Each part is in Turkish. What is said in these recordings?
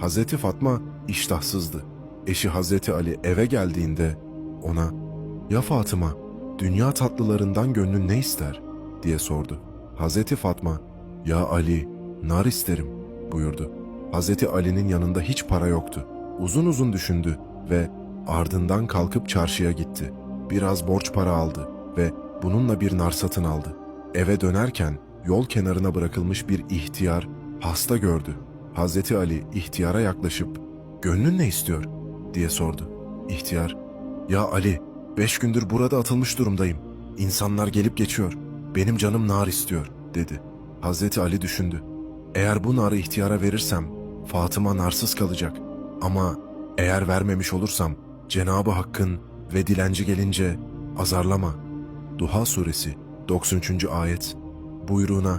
Hazreti Fatma iştahsızdı. Eşi Hazreti Ali eve geldiğinde ona ''Ya Fatıma, dünya tatlılarından gönlün ne ister?'' diye sordu. Hazreti Fatma ''Ya Ali, nar isterim.'' buyurdu. Hazreti Ali'nin yanında hiç para yoktu. Uzun uzun düşündü ve ardından kalkıp çarşıya gitti. Biraz borç para aldı ve bununla bir nar satın aldı. Eve dönerken yol kenarına bırakılmış bir ihtiyar hasta gördü. Hazreti Ali ihtiyara yaklaşıp "Gönlün ne istiyor?" diye sordu. İhtiyar "Ya Ali, beş gündür burada atılmış durumdayım. İnsanlar gelip geçiyor. Benim canım nar istiyor." dedi. Hazreti Ali düşündü. Eğer bu narı ihtiyara verirsem Fatıma narsız kalacak. Ama eğer vermemiş olursam Cenabı Hakk'ın ve dilenci gelince azarlama. Duha suresi 93. ayet buyruğuna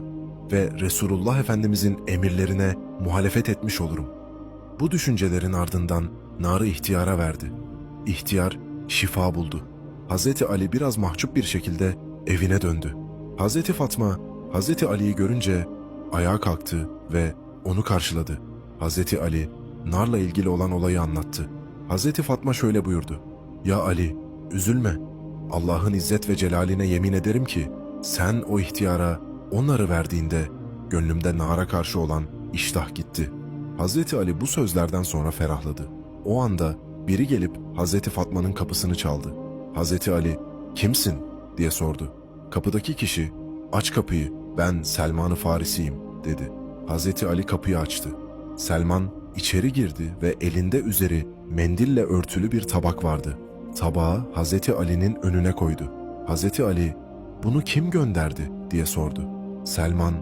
ve Resulullah Efendimizin emirlerine muhalefet etmiş olurum. Bu düşüncelerin ardından narı ihtiyara verdi. İhtiyar şifa buldu. Hazreti Ali biraz mahcup bir şekilde evine döndü. Hazreti Fatma Hazreti Ali'yi görünce ayağa kalktı ve onu karşıladı. Hazreti Ali narla ilgili olan olayı anlattı. Hazreti Fatma şöyle buyurdu. Ya Ali, üzülme. Allah'ın izzet ve celaline yemin ederim ki sen o ihtiyara o narı verdiğinde gönlümde nara karşı olan iştah gitti. Hazreti Ali bu sözlerden sonra ferahladı. O anda biri gelip Hazreti Fatma'nın kapısını çaldı. Hazreti Ali, kimsin diye sordu. Kapıdaki kişi, aç kapıyı, ben Selman-ı Farisiyim dedi. Hazreti Ali kapıyı açtı. Selman içeri girdi ve elinde üzeri mendille örtülü bir tabak vardı. Tabağı Hazreti Ali'nin önüne koydu. Hazreti Ali, bunu kim gönderdi diye sordu. Selman,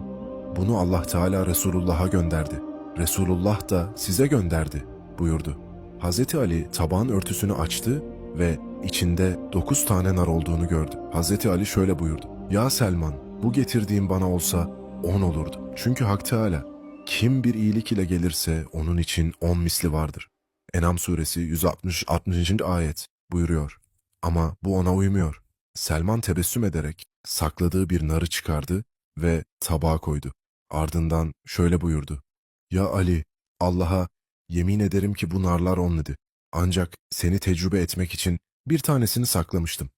bunu Allah Teala Resulullah'a gönderdi. Resulullah da size gönderdi buyurdu. Hazreti Ali tabağın örtüsünü açtı ve içinde dokuz tane nar olduğunu gördü. Hazreti Ali şöyle buyurdu. Ya Selman, bu getirdiğim bana olsa on olurdu. Çünkü Hak Teala kim bir iyilik ile gelirse onun için on misli vardır. Enam suresi 160 60. ayet buyuruyor. Ama bu ona uymuyor. Selman tebessüm ederek sakladığı bir narı çıkardı ve tabağa koydu. Ardından şöyle buyurdu. Ya Ali, Allah'a yemin ederim ki bu narlar on dedi. Ancak seni tecrübe etmek için bir tanesini saklamıştım.